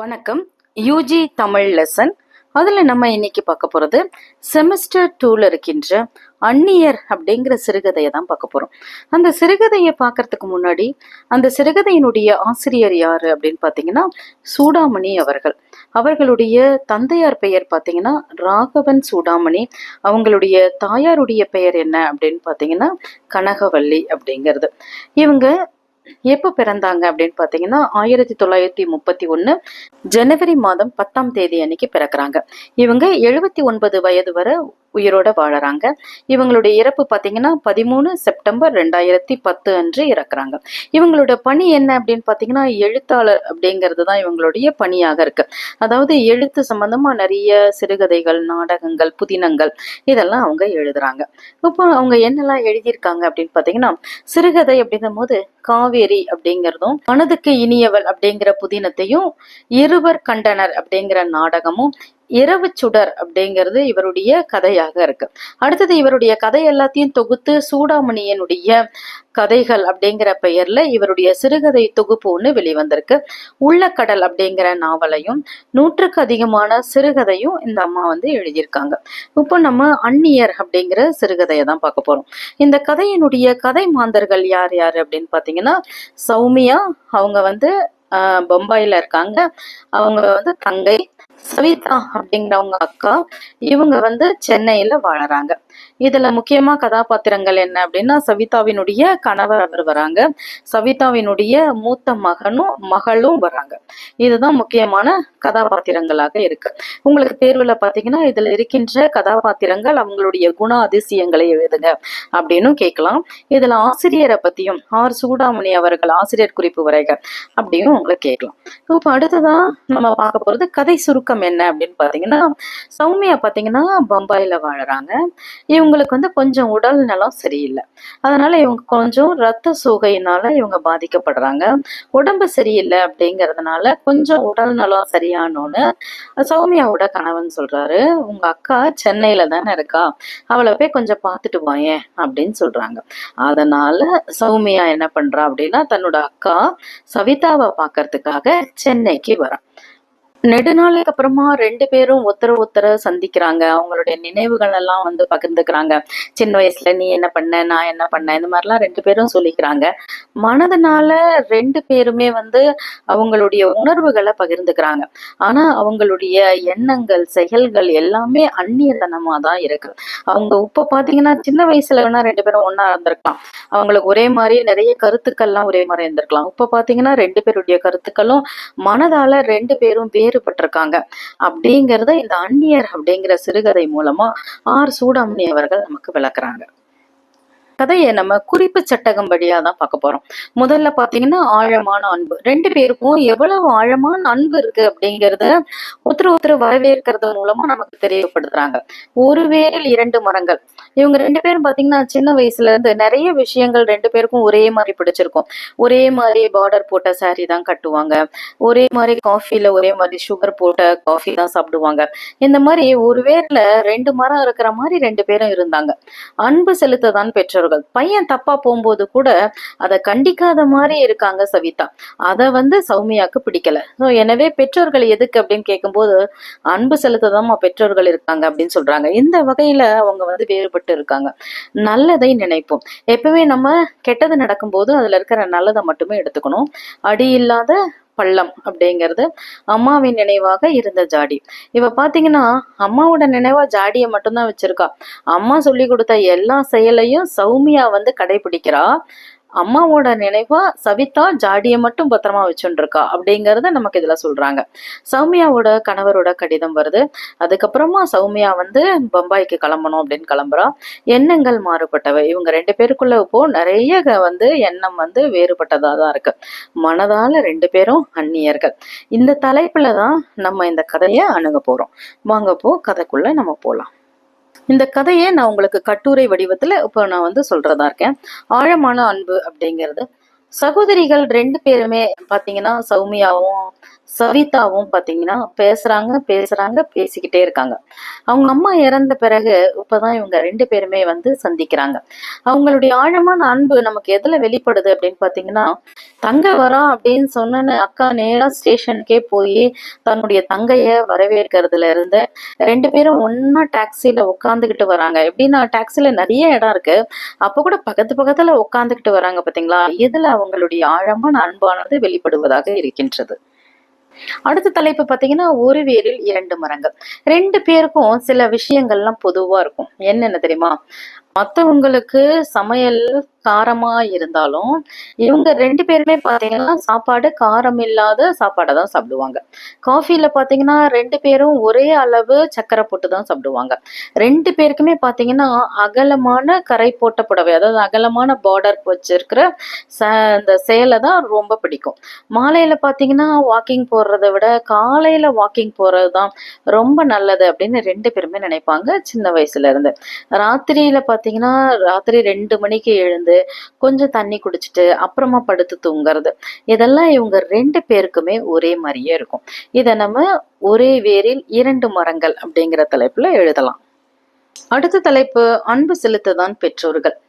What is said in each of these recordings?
வணக்கம். UG Tamil lesson அதில் நம்ம இன்னைக்கு பார்க்க போகிறது செமஸ்டர் டூவில் இருக்கின்ற அந்நியர் அப்படிங்கிற சிறுகதையை தான் பார்க்க போகிறோம் அந்த சிறுகதையை பார்க்கறதுக்கு முன்னாடி அந்த சிறுகதையினுடைய ஆசிரியர் யார் அப்படின்னு பார்த்தீங்கன்னா சூடாமணி அவர்கள். அவர்களுடைய தந்தையார் பெயர் பார்த்தீங்கன்னா ராகவன் சூடாமணி. அவங்களுடைய தாயாருடைய பெயர் என்ன அப்படின்னு பார்த்தீங்கன்னா கனகவல்லி அப்படிங்கிறது. இவங்க எப்போ பிறந்தாங்க அப்படின்னு பார்த்தீங்கன்னா ஆயிரத்தி தொள்ளாயிரத்தி முப்பத்தி ஒன்று ஜனவரி மாதம் பத்தாம் தேதி அன்னைக்கு பிறக்கிறாங்க. இவங்க எழுபத்தி ஒன்பது வயது வரை உயிரோட வாழறாங்க. இவங்களுடைய இறப்பு பார்த்தீங்கன்னா பதிமூணு செப்டம்பர் ரெண்டாயிரத்தி பத்து அன்று இறக்குறாங்க. இவங்களோட பணி என்ன அப்படின்னு பார்த்தீங்கன்னா எழுத்தாளர் அப்படிங்கிறது தான் இவங்களுடைய பணியாக இருக்கு. அதாவது எழுத்து சம்பந்தமா நிறைய சிறுகதைகள் நாடகங்கள் புதினங்கள் இதெல்லாம் அவங்க எழுதுறாங்க. இப்போ அவங்க என்னெல்லாம் எழுதியிருக்காங்க அப்படின்னு பார்த்தீங்கன்னா சிறுகதை அப்படிங்கும் போது காவேரி அப்படிங்கிறதும் மனதுக்கு இனியவள் அப்படிங்கிற புதினத்தையும் இருவர் கண்டனர் அப்படிங்கிற நாடகமும் இரவு சுடர் அப்படிங்கிறது இவருடைய கதையாக இருக்கு. அடுத்தது இவருடைய கதை எல்லாத்தையும் தொகுத்து சூடாமணியனுடைய கதைகள் அப்படிங்கிற பெயர்ல இவருடைய சிறுகதை தொகுப்பு ஒன்று வெளிவந்திருக்கு. உள்ளக்கடல் அப்படிங்கிற நாவலையும் நூற்றுக்கு அதிகமான சிறுகதையும் இந்த அம்மா வந்து எழுதியிருக்காங்க. இப்போ நம்ம அந்நியர் அப்படிங்கிற சிறுகதையை தான் பார்க்க போறோம். இந்த கதையினுடைய கதை மாந்தர்கள் யார் யார் அப்படின்னு பார்த்தீங்கன்னா சௌமியா அவங்க வந்து ஆஹ், இருக்காங்க. அவங்க வந்து தங்கை சவிதா அப்படிங்கிறவங்க அக்கா இவங்க வந்து சென்னையில வாழறாங்க. இதுல முக்கியமா கதாபாத்திரங்கள் என்ன அப்படின்னா சவிதாவினுடைய கணவர் அவர் வராங்க. சவிதாவினுடைய மூத்த மகனும் மகளும் வராங்க. இதுதான் முக்கியமான கதாபாத்திரங்களாக இருக்கு. உங்களுக்கு தேர்வுல பாத்தீங்கன்னா இதுல இருக்கின்ற கதாபாத்திரங்கள் அவங்களுடைய குண அதிசயங்களை எழுதுங்க அப்படின்னு கேட்கலாம். இதுல ஆசிரியரை பத்தியும் ஆர் சூடாமணி அவர்கள் ஆசிரியர் குறிப்பு வரைகள் அப்படின்னு உங்களை கேட்கலாம். இப்போ அடுத்ததா நம்ம பார்க்க போறது கதை சுருக்கம் என்ன அப்படின்னு பாத்தீங்கன்னா சௌமியா பாத்தீங்கன்னா பம்பாயில வாழறாங்க. இவங்க இவங்களுக்கு வந்து கொஞ்சம் உடல் நலம் சரியில்லை. அதனால இவங்க கொஞ்சம் ரத்த சோகையினால இவங்க பாதிக்கப்படுறாங்க. உடம்பு சரியில்லை அப்படிங்கறதுனால கொஞ்சம் உடல் நலம் சரியானோன்னு சௌமியாவோட கணவன் சொல்றாரு. உங்க அக்கா சென்னையில தானே இருக்கா? அவளை போய் கொஞ்சம் பார்த்துட்டு வாயேன் அப்படின்னு சொல்றாங்க. அதனால சௌமியா என்ன பண்றா அப்படின்னா தன்னோட அக்கா சவிதாவை பார்க்கறதுக்காக சென்னைக்கு வரா நெடுநாளுக்கு அப்புறமா ரெண்டு பேரும் ஒத்தர ஒருத்தர சந்திக்கிறாங்க. அவங்களுடைய நினைவுகள் எல்லாம் வந்து பகிர்ந்துக்கிறாங்க. சின்ன வயசுல நீ என்ன பண்ண நான் என்ன பண்ண இந்த மாதிரிலாம் ரெண்டு பேரும் சொல்லிக்கிறாங்க. மனதுனால ரெண்டு பேருமே வந்து அவங்களுடைய உணர்வுகளை பகிர்ந்துக்கிறாங்க. ஆனா அவங்களுடைய எண்ணங்கள் செயல்கள் எல்லாமே அந்நியதனமா தான் இருக்கு. அவங்க இப்ப பாத்தீங்கன்னா சின்ன வயசுல வேணா ரெண்டு பேரும் ஒன்னா இருந்திருக்கலாம். அவங்களுக்கு ஒரே மாதிரி நிறைய கருத்துக்கள்லாம் ஒரே மாதிரி இருந்திருக்கலாம். இப்ப பாத்தீங்கன்னா ரெண்டு பேருடைய கருத்துக்களும் மனதால ரெண்டு பேரும் வேறுபட்டிருக்காங்க. அப்படிங்கிறத இந்த அந்நியர் அப்படிங்கிற சிறுகதை மூலமா ஆர் சூடாமணி அவர்கள் நமக்கு விளக்குறாங்க. கதையை நம்ம குறிப்பு சட்டகம் வழியா தான் பார்க்க போறோம். முதல்ல பாத்தீங்கன்னா ஆழமான அன்பு. ரெண்டு பேருக்கும் எவ்வளவு ஆழமான அன்பு இருக்கு அப்படிங்கறத ஒருத்தர் ஒருத்தர் வரவேற்கிறது மூலமா நமக்கு தெரியப்படுத்துறாங்க. ஒரு வேரில் இரண்டு மரங்கள். இவங்க ரெண்டு பேரும் பாத்தீங்கன்னா சின்ன வயசுல இருந்து நிறைய விஷயங்கள் ரெண்டு பேருக்கும் ஒரே மாதிரி பிடிச்சிருக்கும். ஒரே மாதிரி பார்டர் போட்ட சாரி தான் கட்டுவாங்க. ஒரே மாதிரி காஃபில ஒரே மாதிரி சுகர் போட்ட காஃபி தான் சாப்பிடுவாங்க. இந்த மாதிரி ஒரு வேர்ல ரெண்டு மரம் இருக்கிற மாதிரி ரெண்டு பேரும் இருந்தாங்க. அன்பு செலுத்த தான் பெற்றோர்கள். பையன் தப்பா போகும்போது கூட அதை கண்டிக்காத மாதிரி இருக்காங்க சவிதா. அதை வந்து சௌமியாக்கு பிடிக்கல. ஸோ எனவே பெற்றோர்கள் எதுக்கு அப்படின்னு கேட்கும்போது அன்பு செலுத்ததாமா பெற்றோர்கள் இருக்காங்க அப்படின்னு சொல்றாங்க. இந்த வகையில அவங்க வந்து வேறுபட்டு இருக்காங்க. நல்லதை நினைப்போம். எப்பவுமே நம்ம கெட்டது நடக்கும்போது அதுல இருக்கிற நல்லதை மட்டுமே எடுத்துக்கணும். அடி இல்லாத பள்ளம் அப்படிங்கிறது அம்மாவின் நினைவாக இருந்த ஜாடி. இவ பாத்தீங்கன்னா அம்மாவோட நினைவா ஜாடியை மட்டும்தான் வச்சிருக்கா. அம்மா சொல்லி கொடுத்த எல்லா செயலையும் சௌமியா வந்து கடைபிடிக்கிறா. அம்மாவோட நினைவா சவிதா ஜாடியை மட்டும் பத்திரமா வச்சுருக்கா அப்படிங்கிறத அப்படிங்கறத நமக்கு இதுல சொல்றாங்க. சௌமியாவோட கணவரோட கடிதம் வருது. அதுக்கப்புறமா சௌமியா வந்து பம்பாய்க்கு கிளம்பணும் அப்படின்னு கிளம்புறா. எண்ணங்கள் மாறுபட்டவை. இவங்க ரெண்டு பேருக்குள்ள இப்போ நிறைய க- வந்து எண்ணம் வந்து வேறுபட்டதா தான் இருக்கு. மனதால ரெண்டு பேரும் அந்நியர்கள். இந்த தலைப்புல தான் நம்ம இந்த கதையை அணுக போறோம். வாங்க போ கதைக்குள்ள நம்ம போலாம். இந்த கதையை நான் உங்களுக்கு கட்டுரை வடிவத்தில் இப்போ நான் வந்து சொல்கிறதா இருக்கேன். ஆழமான அன்பு அப்படிங்கிறது சகோதரிகள் ரெண்டு பேருமே பாத்தீங்கன்னா சௌமியாவும் சவிதாவும் பாத்தீங்கன்னா பேசுறாங்க பேசுறாங்க பேசிக்கிட்டே இருக்காங்க. அவங்க அம்மா இறந்த பிறகு இப்பதான் இவங்க ரெண்டு பேருமே வந்து சந்திக்கிறாங்க. அவங்களுடைய ஆழமான அன்பு நமக்கு எதுல வெளிப்படுது அப்படின்னு பாத்தீங்கன்னா தங்க வரா அப்படின்னு சொன்ன அக்கா நேரா ஸ்டேஷனுக்கே போய் தன்னுடைய தங்கைய வரவேற்கிறதுல இருந்து ரெண்டு பேரும் ஒன்னா டாக்ஸில உட்காந்துக்கிட்டு வராங்க. எப்படின்னா டாக்ஸில நிறைய இடம் இருக்கு. அப்ப கூட பக்கத்து பக்கத்துல உட்காந்துக்கிட்டு வராங்க பாத்தீங்களா? இதுல அவங்களுடைய ஆழமான அன்பானது வெளிப்படுவதாக இருக்கின்றது. அடுத்த தலைப்பு பார்த்தீங்கன்னா ஒரு வேரில் இரண்டு மரங்கள். ரெண்டு பேருக்கும் சில விஷயங்கள்லாம் பொதுவா இருக்கும். என்னென்ன தெரியுமா? மற்றவங்களுக்கு சமையல் காரமா இருந்தாலும் இவங்க ரெண்டு பேருமே பார்த்தீங்கன்னா சாப்பாடு காரம் இல்லாத சாப்பாடை தான் சாப்பிடுவாங்க. காஃபில பார்த்தீங்கன்னா ரெண்டு பேரும் ஒரே அளவு சக்கரை போட்டு தான் சாப்பிடுவாங்க. ரெண்டு பேருக்குமே பார்த்தீங்கன்னா அகலமான கரை போட்ட புடவை அதாவது அகலமான பார்டர் வச்சிருக்கிற ச இந்த சேலை தான் ரொம்ப பிடிக்கும். மாலையில பார்த்தீங்கன்னா வாக்கிங் போடுறத விட காலையில வாக்கிங் போகிறது தான் ரொம்ப நல்லது அப்படின்னு ரெண்டு பேருமே நினைப்பாங்க சின்ன வயசுல இருந்து. ராத்திரியில பார்த்தீங்கன்னா ராத்திரி ரெண்டு மணிக்கு எழுந்து கொஞ்சம் தண்ணி குடிச்சிட்டு அப்புறமா படுத்து தூங்குறது. இதெல்லாம் இவங்க ரெண்டு பேருக்குமே ஒரே மாதிரியே இருக்கும். இதை நம்ம ஒரே வேரில் இரண்டு மரங்கள் அப்படிங்கிற தலைப்புல எழுதலாம். அடுத்த தலைப்பு அன்பு செலுத்ததான் பெற்றோர்கள்.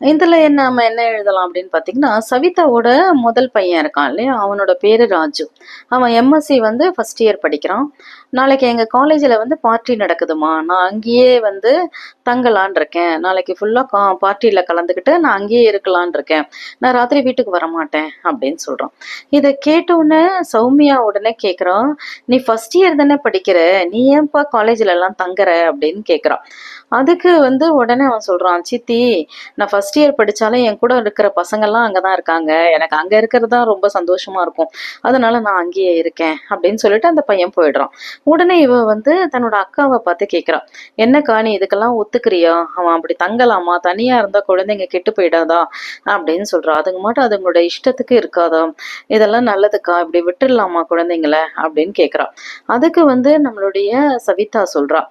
இதுல என்ன நம்ம என்ன எழுதலாம் அப்படின்னு பாத்தீங்கன்னா சவிதாவோட முதல் பையன் இருக்கான் இல்லையா? அவனோட பேரு ராஜு. அவன் எம்எஸ்சி வந்து ஃபஸ்ட் இயர் படிக்கிறான். நாளைக்கு எங்க காலேஜ்ல வந்து பார்ட்டி நடக்குதுமா? நான் அங்கேயே வந்து தங்கலான் இருக்கேன் நாளைக்கு ஃபுல்லா கா பார்ட்டியில கலந்துக்கிட்டு நான் அங்கேயே இருக்கலான் இருக்கேன் நான் ராத்திரி வீட்டுக்கு வர மாட்டேன் அப்படின்னு சொல்றான். இதை கேட்டவுடனே சௌமியா உடனே கேட்குறோம் நீ ஃபர்ஸ்ட் இயர் தானே படிக்கிற? நீ ஏன்பா காலேஜ்ல எல்லாம் தங்குற? அப்படின்னு கேட்குறான் அதுக்கு வந்து உடனே அவன் சொல்றான் சித்தி நான் ஃபர்ஸ்ட் இயர் படிச்சாலும் என் கூட இருக்கிற பசங்கள்லாம் அங்கதான் இருக்காங்க. எனக்கு அங்க இருக்கிறது தான் ரொம்ப சந்தோஷமா இருக்கும். அதனால நான் அங்கேயே இருக்கேன் அப்படின்னு சொல்லிட்டு அந்த பையன் போயிடுறான். உடனே இவ வந்து தன்னோட அக்காவை பார்த்து கேட்குறான் என்னக்கா நீ இதுக்கெல்லாம் ஒத்து ஒத்துக்கிறியா அவன் அப்படி தங்கலாமா? தனியா இருந்தா குழந்தைங்க கெட்டு போயிடாதா? அப்படின்னு சொல்றான் அதுங்க மட்டும் அதுங்களோட இஷ்டத்துக்கு இருக்காதா? இதெல்லாம் நல்லதுக்கா? இப்படி விட்டுடலாமா குழந்தைங்கள? அப்படின்னு கேக்குறான் அதுக்கு வந்து நம்மளுடைய சவிதா சொல்றா.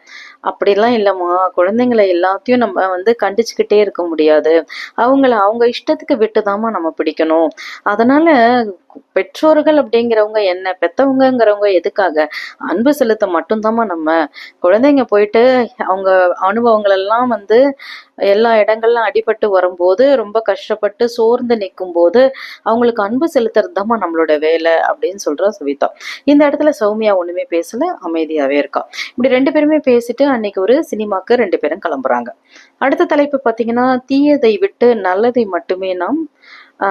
அப்படிலாம் இல்லைம்மா. குழந்தைங்களை எல்லாத்தையும் நம்ம வந்து கண்டிச்சுக்கிட்டே இருக்க முடியாது. அவங்கள அவங்க இஷ்டத்துக்கு விட்டுதாம்மா நம்ம பிடிக்கணும். அதனால பெற்றோர்கள் அப்படிங்கிறவங்க என்ன? பெத்தவங்கங்கிறவங்க எதுக்காக? அன்பு செலுத்த மட்டும்தாம்மா நம்ம. குழந்தைங்க போயிட்டு அவங்க அனுபவங்கள் எல்லாம் வந்து எல்லா இடங்கள்லாம் அடிபட்டு வரும்போது ரொம்ப கஷ்டப்பட்டு சோர்ந்து நிற்கும் போது அவங்களுக்கு அன்பு செலுத்துறது தாம்மா நம்மளோட வேலை அப்படின்னு சொல்றா சவிதா. இந்த இடத்துல சௌமியா ஒண்ணுமே பேசல அமைதியாவே இருக்கா. இப்படி ரெண்டு பேருமே பேசிட்டு அன்னைக்கு ஒரு சினிமாக்கு ரெண்டு பேரும் கிளம்புறாங்க. அடுத்த தலைப்பு பார்த்தீங்கன்னா தீயதை விட்டு நல்லதை மட்டுமே நாம்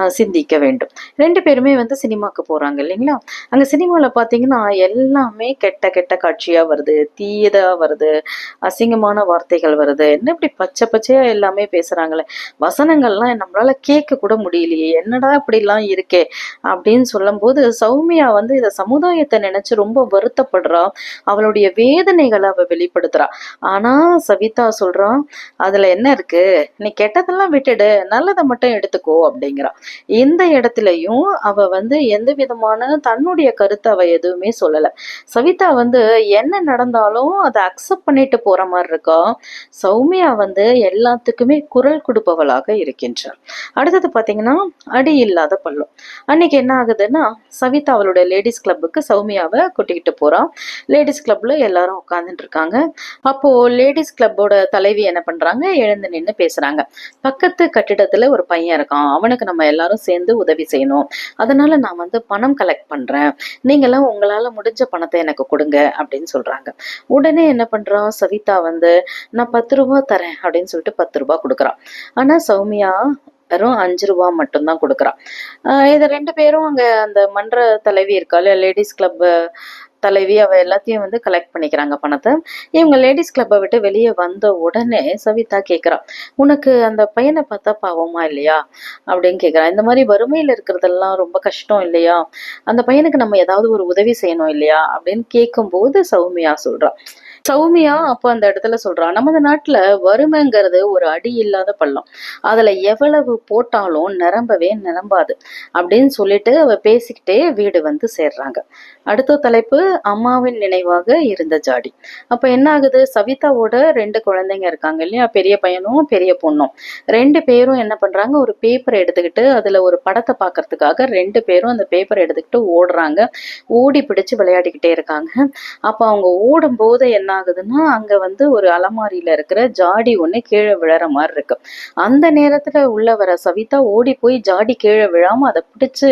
சிந்திக்க வேண்டும். ரெண்டு பேருமே வந்து சினிமாக்கு போறாங்க இல்லைங்களா? அங்கே சினிமாவில் பார்த்தீங்கன்னா எல்லாமே கெட்ட கெட்ட காட்சியா வருது. தீயதா வருது. அசிங்கமான வார்த்தைகள் வருது. என்ன இப்படி பச்சை பச்சையாக எல்லாமே பேசுறாங்களே? வசனங்கள்லாம் நம்மளால கேட்க கூட முடியலையே. என்னடா இப்படிலாம் இருக்கே? அப்படின்னு சொல்லும்போது சௌமியா வந்து இதை சமுதாயத்தை நினச்சி ரொம்ப வருத்தப்படுறா. அவளுடைய வேதனைகளை அவள் வெளிப்படுத்துறா. ஆனா சவிதா சொல்கிறான் அதில் என்ன இருக்கு? நீ கெட்டதெல்லாம் விட்டுடு. நல்லதை மட்டும் எடுத்துக்கோ அப்படிங்கிறா. இந்த இடத்துலயும் அவ வந்து எந்த விதமான தன்னுடைய கருத்தை அவ எதுவுமே சொல்லலை. சவிதா வந்து என்ன நடந்தாலும் அதை அக்செப்ட் பண்ணிட்டு போற மாதிரி இருக்கா? சௌமியா வந்து எல்லாத்துக்குமே குரல் கொடுப்பவளாக இருக்கின்றார் அடுத்தது பாத்தீங்கன்னா அடி இல்லாத பள்ளம் அன்னைக்கு என்ன ஆகுதுன்னா சவிதா அவளோட லேடிஸ் கிளப்புக்கு சௌமியாவை கூட்டிக்கிட்டு போறா. லேடிஸ் கிளப்ல எல்லாரும் உட்காந்துட்டு இருக்காங்க. அப்போ லேடிஸ் கிளப்போட தலைவி என்ன பண்றாங்க? எழுந்து நின்று பேசுறாங்க. பக்கத்து கட்டிடத்துல ஒரு பையன் இருக்கான். அவனுக்கு நம்ம எல்லாரும் சேர்ந்து உதவி செய்யணும். அதனால நான் வந்து பணம் கலெக்ட் பண்றேன். நீங்களாம் உங்களால முடிஞ்ச பணத்தை எனக்கு கொடுங்க அப்படின்னு சொல்றாங்க. உடனே என்ன பண்றான் சவிதா வந்து நான் பத்து ரூபா தரேன் அப்படின்னு சொல்லிட்டு பத்து ரூபா கொடுக்குறான் ஆனா சௌமியா வெறும் அஞ்சு ரூபா மட்டும்தான் கொடுக்குறான் ஆஹ் இது ரெண்டு பேரும் அங்க அந்த மன்ற தலைவி இருக்காள் லேடிஸ் கிளப் தலைவி அவ எல்லாத்தையும் வந்து கலெக்ட் பண்ணிக்கிறாங்க பணத்தை. இவங்க லேடிஸ் கிளப்பை விட்டு வெளியே வந்த உடனே சவிதா கேட்குறா உனக்கு அந்த பையனை பார்த்தா பாவமா இல்லையா? அப்படின்னு கேட்குறா இந்த மாதிரி வறுமையில் இருக்கிறதெல்லாம் ரொம்ப கஷ்டம் இல்லையா? அந்த பையனுக்கு நம்ம ஏதாவது ஒரு உதவி செய்யணும் இல்லையா? அப்படின்னு கேட்கும்போது சௌமியா சொல்கிறான் சௌமியா அப்போ அந்த இடத்துல சொல்றா நமது நாட்டுல வறுமைங்கிறது ஒரு அடி இல்லாத பள்ளம். அதுல எவ்வளவு போட்டாலும் நிரம்பவே நிரம்பாது. அப்படின்னு சொல்லிட்டு அவ பேசிக்கிட்டே வீடு வந்து சேர்றாங்க. அடுத்த தலைப்பு அம்மாவின் நினைவாக இருந்த ஜாடி. அப்ப என்ன ஆகுது சவிதாவோட ரெண்டு குழந்தைங்க இருக்காங்க இல்லையா? பெரிய பையனும் பெரிய பொண்ணும். ரெண்டு பேரும் என்ன பண்றாங்க? ஒரு பேப்பரை எடுத்துக்கிட்டு அதுல ஒரு படத்தை பார்க்கறதுக்காக ரெண்டு பேரும் அந்த பேப்பரை எடுத்துக்கிட்டு ஓடுறாங்க. ஓடி பிடிச்சு விளையாடிக்கிட்டே இருக்காங்க. அப்ப அவங்க ஓடும் போது என்ன ஆகுதுன்னா அங்க வந்து ஒரு அலமாரியில இருக்கிற ஜாடி ஒண்ணு கீழே விழற மாதிரி இருக்கு. அந்த நேரத்துல உள்ள வர சவிதா ஓடி போய் ஜாடி கீழே விழாம அதை பிடிச்சு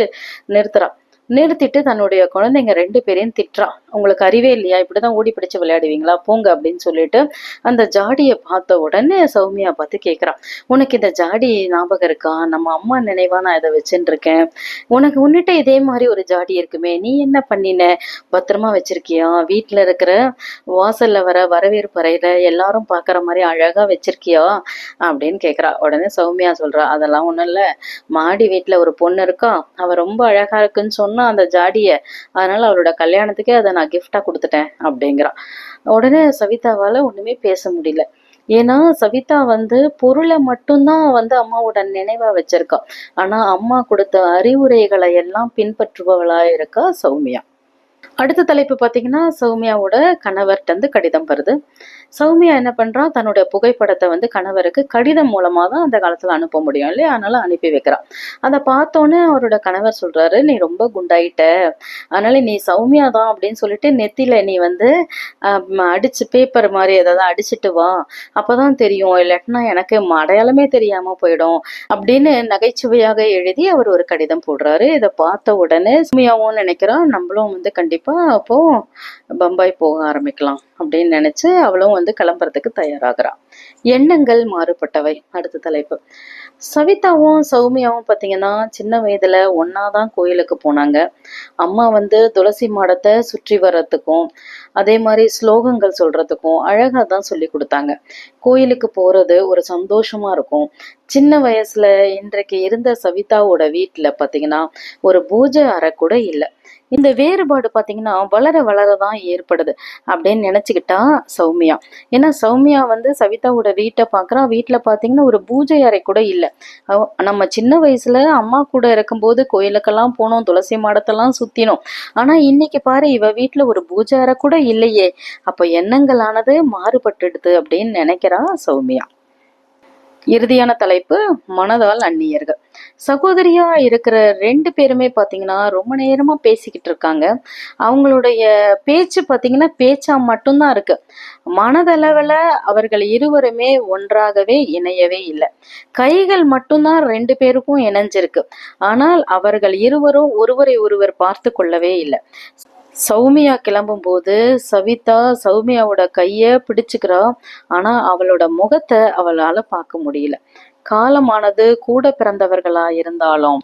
நிறுத்துறா. நிறுத்திட்டு தன்னுடைய குழந்தைங்க ரெண்டு பேரையும் திட்டுறா. உங்களுக்கு அறிவே இல்லையா? இப்படிதான் ஓடி பிடிச்சு விளையாடுவீங்களா? போங்க அப்படின்னு சொல்லிட்டு அந்த ஜாடியை பார்த்த உடனே சௌமியா பார்த்து கேட்குறான் உனக்கு இந்த ஜாடி ஞாபகம் இருக்கா? நம்ம அம்மா நினைவா நான் இதை வச்சுட்டு இருக்கேன் உனக்கு உன்னிட்ட இதே மாதிரி ஒரு ஜாடி இருக்குமே. நீ என்ன பண்ணின? பத்திரமா வச்சிருக்கியா? வீட்டில் இருக்கிற வாசல்ல வர வரவேற்பு அறையில எல்லாரும் பார்க்குற மாதிரி அழகா வச்சிருக்கியா? அப்படின்னு கேட்குறா உடனே சௌமியா சொல்றா அதெல்லாம் ஒன்றும் இல்லை. மாடி வீட்டில் ஒரு பொண்ணு இருக்கா. அவ ரொம்ப அழகா இருக்குன்னு சொன்னா அந்த ஜாடியை அதனால அவளோட கல்யாணத்துக்கே அதை நான் கிஃப்டா கொடுத்துட்டேன் அப்படிங்கிறா உடனே சவிதாவால ஒண்ணுமே பேச முடியல. ஏன்னா சவிதா வந்து பொருளை மட்டும்தான் வந்து அம்மாவோட நினைவா வச்சிருக்கா. ஆனா அம்மா கொடுத்த அறிவுரைகளை எல்லாம் பின்பற்றுபவளா இருக்கா சௌமியா. அடுத்த தலைப்பு பார்த்தீங்கன்னா சௌமியாவோட கணவர்கிட்ட இருந்து கடிதம் வருது. சௌமியா என்ன பண்ணுறா தன்னுடைய புகைப்படத்தை வந்து கணவருக்கு கடிதம் மூலமா தான் அந்த காலத்துல அனுப்ப முடியும் இல்லையா? அதனால அனுப்பி வைக்கிறான் அதை பார்த்தோன்னே அவரோட கணவர் சொல்றாரு நீ ரொம்ப குண்டாயிட்ட. அதனால நீ சௌமியா தான் அப்படின்னு சொல்லிட்டு நெத்தியில் நீ வந்து அடித்து அடிச்சு பேப்பர் மாதிரி ஏதாவது அடிச்சிட்டு வா. அப்பதான் தெரியும் இல்லாட்டினா எனக்கு அடையாளமே தெரியாம போயிடும் அப்படின்னு நகைச்சுவையாக எழுதி அவர் ஒரு கடிதம் போடுறாரு. இதை பார்த்த உடனே சௌமியாவும் நினைக்கிறான் நம்மளும் வந்து கண்டிப்பாக அப்போது பம்பாய் போக ஆரம்பிக்கலாம் அப்படின்னு நினச்சி அவளும் வந்து கிளம்புறதுக்கு தயாராகிறான் எண்ணங்கள் மாறுபட்டவை. அடுத்த தலைப்பு. சவிதாவும் சௌமியாவும் பார்த்தீங்கன்னா சின்ன வயதுல ஒன்னாதான் கோயிலுக்கு போனாங்க. அம்மா வந்து துளசி மாடத்தை சுற்றி வர்றதுக்கும் அதே மாதிரி ஸ்லோகங்கள் சொல்கிறதுக்கும் அழகாக தான் சொல்லி கொடுத்தாங்க. கோயிலுக்கு போறது ஒரு சந்தோஷமா இருக்கும். சின்ன வயசுல இன்றைக்கு இருந்த சவிதாவோட வீட்டுல பாத்தீங்கன்னா ஒரு பூஜை அறை கூட இல்லை. இந்த வேறுபாடு பாத்தீங்கன்னா வளர வளர தான் ஏற்படுது அப்படின்னு நினச்சிக்கிட்டா சௌமியா. ஏன்னா சௌமியா வந்து சவிதா சவிதாவோட வீட்டை பார்க்குறான் வீட்டில் பார்த்தீங்கன்னா ஒரு பூஜை அறை கூட இல்லை. நம்ம சின்ன வயசுல அம்மா கூட இருக்கும்போது கோயிலுக்கெல்லாம் போனோம். துளசி மாடத்தெல்லாம் சுத்தினோம். ஆனா இன்னைக்கு பாரு இவ வீட்டில் ஒரு பூஜை அறை கூட இல்லையே. அப்போ எண்ணங்களானது மாறுபட்டுடுது அப்படின்னு நினைக்கிறா சௌமியா. இறுதியான தலைப்பு மனதால் அந்நியர்கள். சகோதரியா இருக்கிற ரெண்டு பேருமே பாத்தீங்கன்னா ரொம்ப நேரமா பேசிக்கிட்டு இருக்காங்க. அவங்களுடைய பேச்சு பாத்தீங்கன்னா பேச்சா மட்டும்தான் இருக்கு. மனதளவுல அவர்கள் இருவருமே ஒன்றாகவே இணையவே இல்லை. கைகள் மட்டும்தான் ரெண்டு பேருக்கும் இணைஞ்சிருக்கு. ஆனால் அவர்கள் இருவரும் ஒருவரை ஒருவர் பார்த்து கொள்ளவே இல்லை. சௌமியா கிளம்பும்போது சவிதா சௌமியாவோட கையை பிடிச்சுக்கிறா. ஆனா அவளோட முகத்தை அவளால பார்க்க முடியல. காலமானது கூட பிறந்தவர்களா இருந்தாலும்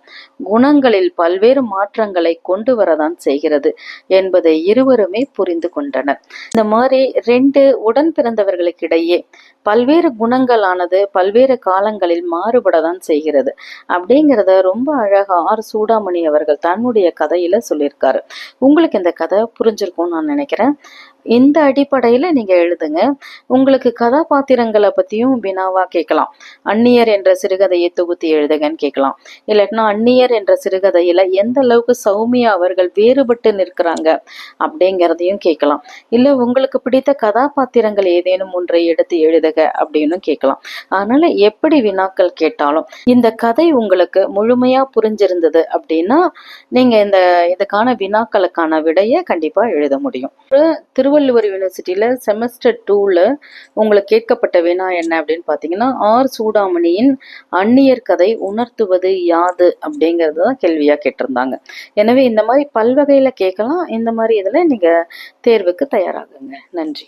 குணங்களில் பல்வேறு மாற்றங்களை கொண்டு வரதான் செய்கிறது என்பதை இருவருமே புரிந்து கொண்டனர். இந்த மாதிரி ரெண்டு உடன் பிறந்தவர்களுக்கிடையே பல்வேறு குணங்களானது பல்வேறு காலங்களில் மாறுபட தான் செய்கிறது. அப்படிங்கிறத ரொம்ப அழகா ஆர். சூடாமணி அவர்கள் தன்னுடைய கதையில சொல்லியிருக்காரு. உங்களுக்கு இந்த கதை புரிஞ்சிருக்கும்னு நான் நினைக்கிறேன். இந்த அடிப்படையில நீங்க எழுதுங்க. உங்களுக்கு கதாபாத்திரங்களை பத்தியும் வினாவாக கேட்கலாம். அந்நியர் என்ற சிறுகதையை தொகுத்து எழுதுங்கன்னு கேட்கலாம். இல்லாட்டினா அந்நியர் என்ற சிறுகதையில எந்த அளவுக்கு சௌமியா அவர்கள் வேறுபட்டு நிற்கிறாங்க அப்படிங்கிறதையும் கேட்கலாம். இல்ல உங்களுக்கு பிடித்த கதாபாத்திரங்கள் ஏதேனும் ஒன்றை எடுத்து எழுதுக அப்படின்னு கேட்கலாம். அதனால எப்படி வினாக்கள் கேட்டாலும் இந்த கதை உங்களுக்கு முழுமையா புரிஞ்சிருந்தது அப்படின்னா நீங்க இந்த இதுக்கான வினாக்களுக்கான விடையை கண்டிப்பா எழுத முடியும். திருவள்ளுவர் யூனிவர்சிட்டியில செமஸ்டர் டூல உங்களுக்கு கேட்கப்பட்ட வினா என்ன அப்படின்னு பாத்தீங்கன்னா ஆர். சூடாமணியின் அந்நியர் கதை உணர்த்துவது யாது அப்படிங்கிறது தான் கேள்வியா கேட்டிருந்தாங்க. எனவே இந்த மாதிரி பல்வகையில கேட்கலாம். இந்த மாதிரி இதுல நீங்க தேர்வுக்கு தயாராகுங்க. நன்றி.